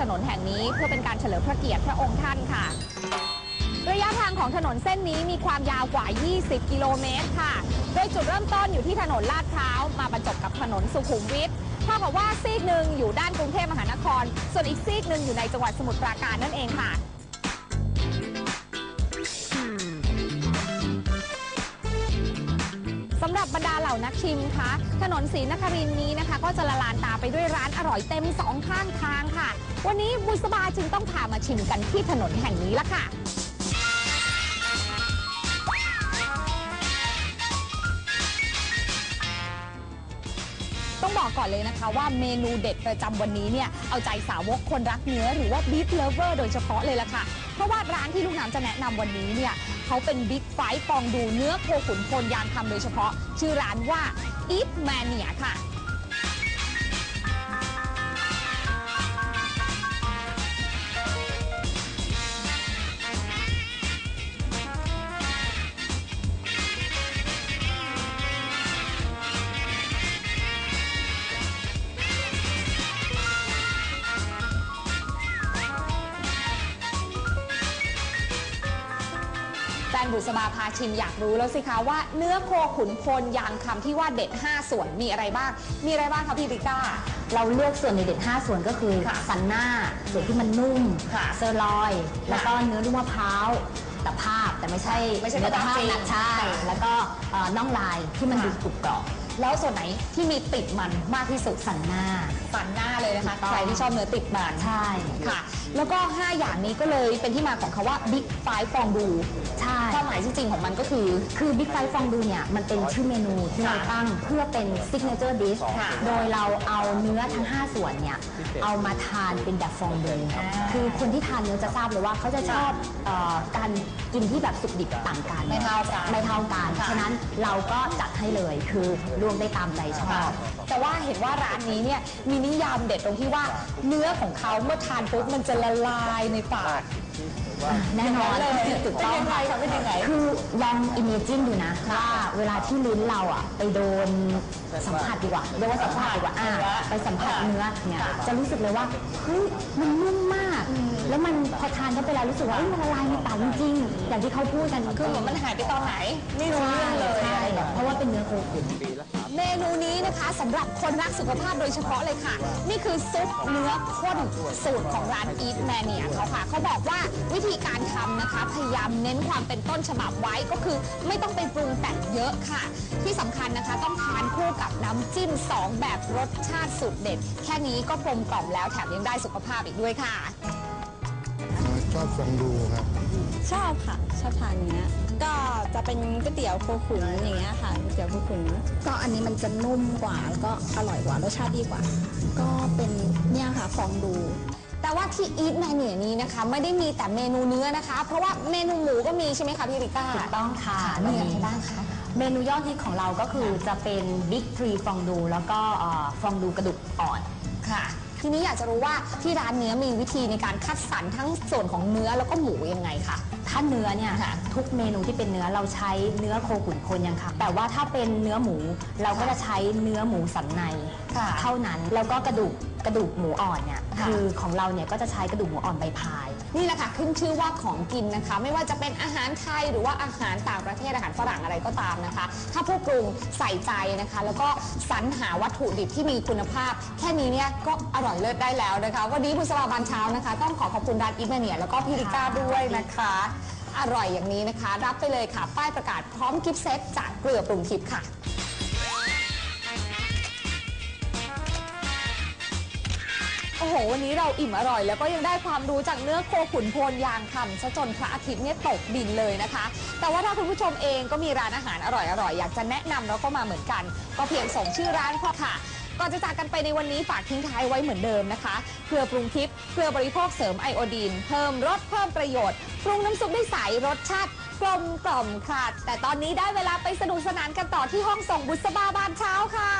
ถนนแห่งนี้เพื่อเป็นการเฉลิมพระเกียรติพระองค์ท่านค่ะ ระยะทางของถนนเส้นนี้มีความยาวกว่า 20 กิโลเมตรค่ะ โดยจุดเริ่มต้นอยู่ที่ถนนลาดพร้าวมาบรรจบกับถนนสุขุมวิทเท่ากับว่าซีกหนึ่งอยู่ด้านกรุงเทพมหานคร ส่วนอีกซีกหนึ่งอยู่ในจังหวัดสมุทรปราการนั่นเองค่ะ หรับบรรดาเหล่านักชิมคะถนนศรีนครินทร์นี้นะคะ ก็จะละลานตาไปด้วยร้านอร่อยเต็มสองข้างทางค่ะ วันนี้บุษบาจึงต้องพามาชิมกันที่ถนนแห่งนี้ละค่ะ ต้องบอกก่อนเลยนะคะว่าเมนูเด็ดประจำวันนี้เนี่ย เอาใจสาวกคนรักเนื้อหรือว่าบิ๊กเลเวอร์โดยเฉพาะเลยล่ะค่ะ เพราะว่าร้านที่ลูกน้ำจะแนะนำวันนี้เนี่ย เขาเป็นบิ๊กไฟฟองดูเนื้อโคขุนพลยางคำโดยเฉพาะชื่อร้านว่าอีฟแมเนียค่ะ แฟนบุษบาพาชิมอยากรู้แล้วสิคะว่าเนื้อโคขุนพลยางคำที่ว่าเด็ด 5 ส่วนมีอะไรบ้าง มีอะไรบ้างคะพี่ริก้า เราเลือกส่วนในเด็ด5ส่วนก็คือ ค่ะสันหน้า ส่วนที่มันนุ่มค่ะเซอร์ลอยแล้วก็เนื้อลูกมะพร้าวตะภาพแต่ไม่ใช่ไม่ใช่เนื้อตะภาพตะภาพจริงนะใช่ ค่ะแล้วก็เอ่อน่องลายที่มันค่ะ ดูกรุบกรอบแล้วส่วนไหนที่มีติดมันมากที่สุดสันหน้า สันหน้าเลยนะคะ ถูกต้อง ใครที่ชอบเนื้อติดมัน ใช่ ค่ะ แล้วก็ 5 อย่างนี้ก็เลยเป็นที่มาของคาว่าบิ๊กไฟฟองดูใช่ ความหมายที่จริงของมันก็คือ คือบิ๊กไฟฟองดูเนี่ย มันเป็นชื่อเมนูที่เราค่ะตั้งเพื่อเป็นซิกเนเจอร์ดิชค่ะโดยเราเอาเนื้อทั้ง 5 ส่วนเนี่ย เอามาทานเป็นแบบฟองดูอ่าคือคนที่ทานเนื้อจะทราบเลยว่าเขาจะชอบเออการกินที่แบบสุกดิบต่างกันไม่เท่ากันไม่เท่ากันค่ะ ฉะนั้นเราก็จัดให้เลยคือรวมได้ตามใจชอบ แต่ว่าเห็นว่าร้านนี้เนี่ยมีนิยามเด็ดตรงที่ว่าเนื้อของเขาเมื่อทานปุ๊บมันจะละลายในปาก แน่นอนอย่างนั้นเลยถูกต้องเป็นยังไงคะเป็นยังไงคือลองอิมเมจินดูนะว่าเวลาที่ลิ้นเราอะไปโดนสัมผัสดีกว่าเรียกว่าสัมผัสดีกว่าอ่าไปสัมผัสเนื้อเนี่ยจะรู้สึกเลยว่าเฮ้ยมันนุ่มมาก แล้วมันพอทานเข้าไปแล้วรู้สึกว่าเอ้ยมันละลายในปากจริงๆอย่างที่เขาพูดกันคือเหมือนมันหายไปตอนไหน ไม่รู้ใช่เรื่องเลยใช่เพราะว่าเป็นเนื้อโคขุนเม นะคะสำหรับคนรักสุขภาพโดยเฉพาะเลยค่ะ นี่คือซุปเนื้อข้นสูตรของร้าน Eat Mania เขาค่ะเขาบอกว่าวิธีการทำนะคะ พยายามเน้นความเป็นต้นฉบับไว้ก็คือ ไม่ต้องไปปรุงแต่งเยอะค่ะ ที่สำคัญนะคะต้องทานคู่กับน้ำจิ้ม 2 แบบรสชาติสุดเด็ด แค่นี้ก็กลมกล่อมแล้วแถมยังได้สุขภาพอีกด้วยค่ะ ชอบฟองดูครับ ชอบค่ะชอบทานเนี้ยก็จะเป็นก๋วยเตี๋ยวโคขุนอย่างเงี้ยค่ะก๋วยเตี๋ยวโคขุนก็อันนี้มันจะนุ่มกว่าแล้วก็อร่อยกว่ารสชาติดีกว่า ก็เป็นเนี่ยค่ะฟองดู แต่ว่าที่ Eat Mania นี้นะคะ ไม่ได้มีแต่เมนูเนื้อนะคะ เพราะว่าเมนูหมูก็มีใช่ไหมคะพี่ริก้าถูกต้องค่ะมีอะไรบ้างคะเมนูยอดฮิตของเราก็คือจะเป็นบิ๊กทรีฟองดูแล้วก็เอ่อฟองดูกระดูกอ่อนค่ะ ทีนี้อยากจะรู้ว่าที่ร้านเนื้อมีวิธีในการคัดสรรทั้งส่วนของเนื้อแล้วก็หมูยังไงคะ ถ้าเนื้อเนี่ยค่ะทุกเมนูที่เป็นเนื้อเราใช้เนื้อโคขุนพลยังค่ะ แต่ว่าถ้าเป็นเนื้อหมูเราก็จะใช้เนื้อหมูสันในค่ะ เท่านั้นแล้วก็กระดูกกระดูกหมูอ่อนเนี่ยค่ะ คือของเราเนี่ยก็จะใช้กระดูกหมูอ่อนใบพาย นี่แหละค่ะขึ้นชื่อว่าของกินนะคะ ไม่ว่าจะเป็นอาหารไทยหรือว่าอาหารต่างประเทศอาหารฝรั่งอะไรก็ตามนะคะ ถ้าผู้ปรุงใส่ใจนะคะ แล้วก็สรรหาวัตถุดิบที่มีคุณภาพ แค่นี้เนี่ยก็อร่อยเลิศได้แล้วนะคะวันนี้บุษบาบานเช้านะคะ ต้องขอขอบคุณร้านอิมเมเนียแล้วก็พี่ริก้าด้วยนะคะ อร่อยอย่างนี้นะคะ รับไปเลยค่ะ ป้ายประกาศพร้อมกิฟต์เซตจากเกลือปรุงทิพย์ค่ะ โอ้โหวันนี้เราอิ่มอร่อย แล้วก็ยังได้ความรู้จากเนื้อโคขุนโพนยางคำซะจนพระอาทิตย์เนี่ยตกดินเลยนะคะ แต่ว่าถ้าคุณผู้ชมเองก็มีร้านอาหารอร่อยๆอยากจะแนะนำเราก็มาเหมือนกัน ก็เพียงส่งชื่อร้านพอค่ะก่อนจะจากกันไปในวันนี้ฝากทิ้งท้ายไว้เหมือนเดิมนะคะเพื่อปรุงทิพย์เพื่อบริโภคเสริมไอโอดีน เพิ่มรสเพิ่มประโยชน์ ปรุงน้ำซุปได้ใสรสชาติกลมกล่อมค่ะ แต่ตอนนี้ได้เวลาไปสนุกสนานกันต่อที่ห้องส่งบุษบาบานเช้าค่ะ